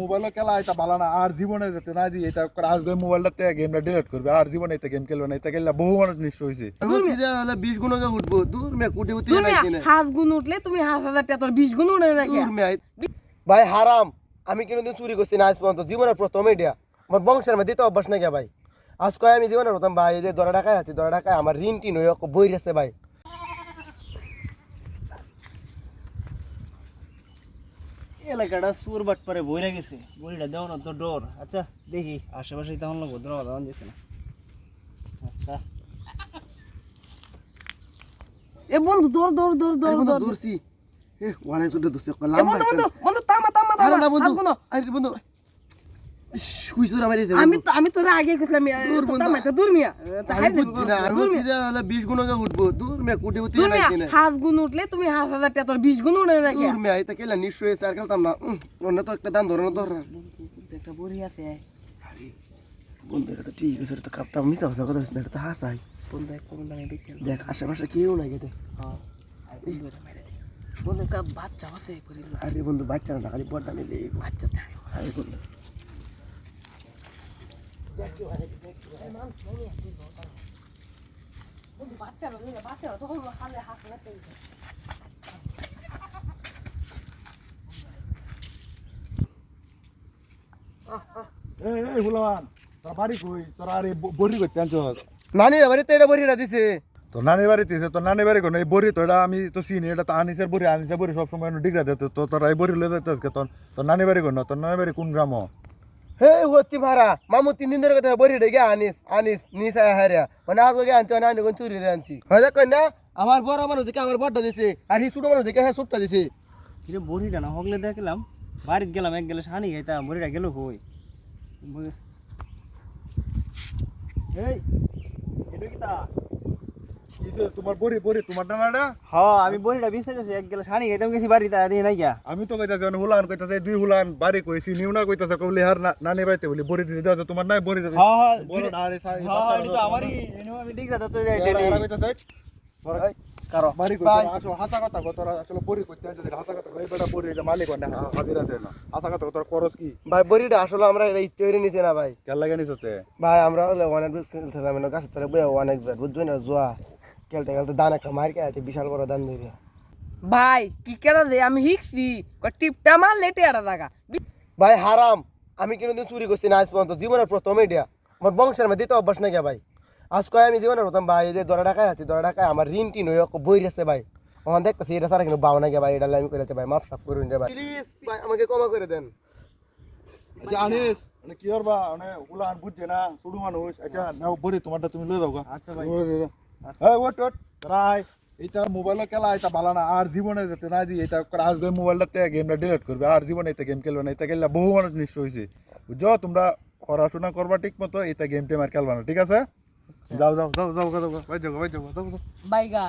মোবাইলে খেলা এটা ভালো না। আর জীবনে যেতে না দিয়ে এটা করে আজকে মোবাইলটাতে গেমটা ডিলিট করবে। আর জীবনে এটা গেম খেলবে না এটা খেললে বহু মানুষ নিশ্চয় হয়েছে হলে বিশ গুণ আগে উঠবো। দূর মে কুটি উঠি তুমি নাই কিনে। হাঁস গুণ উঠলে তুমি হাঁস হাজার টাকা তোর বিশ গুণ উঠে নাকি? ভাই হারাম। আমি কোনোদিন চুরি করছি না আজ পর্যন্ত। জীবনের প্রথম এটা আমার বংশের মধ্যে তো অভ্যাস নাকি ভাই। আজ কয় আমি জীবনের প্রথম ভাই যে দরা টাকায় আছি দরা টাকায় আমার ঋণ টিন হয়ে বই আছে ভাই। এলাকাটা সুর বাট পরে বইরা গেছে। বইটা দেও না তো ডোর। আচ্ছা দেখি। আশেপাশে তখন লোক না। আচ্ছা। এ বন্ধু দৌড় দৌড় দৌড় দৌড় বন্ধু দৌড় দূরছি এ ওয়ালাই সুদ্ধ দূরছি কলাম বন্ধু তামা তামা আরে তামা বন্ধু। আরে বন্ধু শুইছুর আমার আমি তো আমি তোর আগে কইছিলাম দূর তো দূর মিয়া। আমি বুঝছি না আমি হলে বিশ গুণ আগে উঠবো। দূর মে কুটি উঠি নাই মিয়া কিনে গুণ উঠলে তুমি হাঁস হাজার টাকা তোর বিশ গুণ উঠে নাকি দূর কেলা নিশ্চয় হয়েছে আর খেলতাম না। অন্য তো একটা দান ধরে না ধর। একটা বড়ি আছে। বন্ধু এটা তো ঠিক আছে তো কাপটা মিশা কথা কথা হচ্ছে তো হাসাই। বন্ধু একটা বন্ধু আমি বেচে দেখ আশেপাশে কেউ নাই গেতে বন্ধু একটা বাচ্চা আছে করি আরে বন্ধু বাচ্চারা না খালি বড়টা নিলে বাচ্চা আরে বন্ধু। বাচ্চা বাচ্চা তখন হালে হাত না এই এই হুলামান তোর বাড়ি কই? তোর আর এই ব- বড়ি করতে আনছ নানির বাড়িতে এটা বড়িটা দিছে। তোর নানি বাড়িতে এসে তোর নানি বাড়ি কোনো এই বড়ি তো এটা আমি তো চিনি এটা তো আনিসের বড়ি আনিসের বড়ি সবসময় ডিগ্রা দিতে তো তোর এই বড়ি লয়ে যেতে আজকে তোর তোর নানি বাড়ি কোনো তোর নানি বাড়ি কোন গ্রাম হে হচ্ছি ভাড়া। মামু তিন দিন ধরে কথা বড়িটা গিয়ে আনিস আনিস, নিস হারিয়া। মানে আজ গিয়ে আনছি নানি কোন চুরি আনছি। হয় দেখ না আমার বড় মানুষ দিকে আমার বড়টা দিছে, আর হি ছোট মানুষ দিকে হ্যাঁ ছোটটা দিছে। কিরে, বড়িটা না, হগলে দেখলাম, বাড়িতে গেলাম, এক গেলে শানি খাইতাম, বড়িটা গেল বুঝ- এই, এটা কি তা? তোমার বড়ি বড়ি তোমার ডানাটা হ্যাঁ আমি বড়িটা বিছে এক গেলে শানি খাইতাম গেছি বাড়িতে আর নাই গিয়া। আমি তো কইতাছি মানে হুলান কইতাছে দুই হুলান বাড়ি কইছি নিউনা কইতাছে কইলি হার না- নানি বাড়িতে বলি বড়ি দিতে দেওয়া তোমার নাই বড়ি দিতে হ্যাঁ হ্যাঁ বড় দুইটা- সাই হ্যাঁ এটা তো আমারই এনে আমি ডিগরা তো যাই এরা কইতাছে কারও বাড়ি কই আসো হাসা কথা কই তোরা আসলে বড়ি কইতে আনছে হাসা কথা কই বেটা বড়ি যে মালিক না হাজির আছে না হাসা কথা তোর করস কি? ভাই বড়িটা আসলে আমরা নিছে না ভাই। কেন লাগে নিছতে ভাই আমরা তলে বইয়া ওয়ান বুঝছ না জোয়া। খেলতে খেলতে দান একটা মার কে আছে বিশাল বড় দান ধরে ভাই কি কেনা দে আমি হিকছি। টিপটা মার লেটে আর জায়গা ভাই হারাম। আমি কোনোদিন চুরি করছি না আজ পর্যন্ত। জীবনের প্রথম এটা আমার বংশের মধ্যে তো অভ্যাস নাকি ভাই। আজ কয় আমি জীবনের প্রথম ভাই এই যে দরা টাকায় আছি দরা টাকায় আমার ঋণ টিন হয়ে বই আছে ভাই। আমার দেখতেছি এটা সারা কিন্তু বাবা নাকি ভাই এটা আমি করে ভাই মাফ সাফ করুন যে ভাই। প্লিজ ভাই আমাকে ক্ষমা করে দেন। আচ্ছা আনিস মানে কি করবা? মানে হুলান বুঝছে না ছোট মানুষ। আচ্ছা নাও বড়ি তোমারটা তুমি লয়ে যাও আচ্ছা ভাই। এই ওট ওট রাই এটা মোবাইলে খেলা এটা ভালো না। আর জীবনে যেতে না দিয়ে এটা করে আজকে মোবাইলটাতে গেমটা ডিলিট করবে। আর জীবনে এটা গেম খেলবে না। এটা খেললে বহু মানুষ নিশ্চয় হয়েছে বুঝছ? তোমরা পড়াশোনা করবা ঠিক মতো এটা গেম টেম আর খেলবা না। ঠিক আছে? যাও যাও যাও যাও যাও যাও যাও যাও যাও যাও। বাইগা।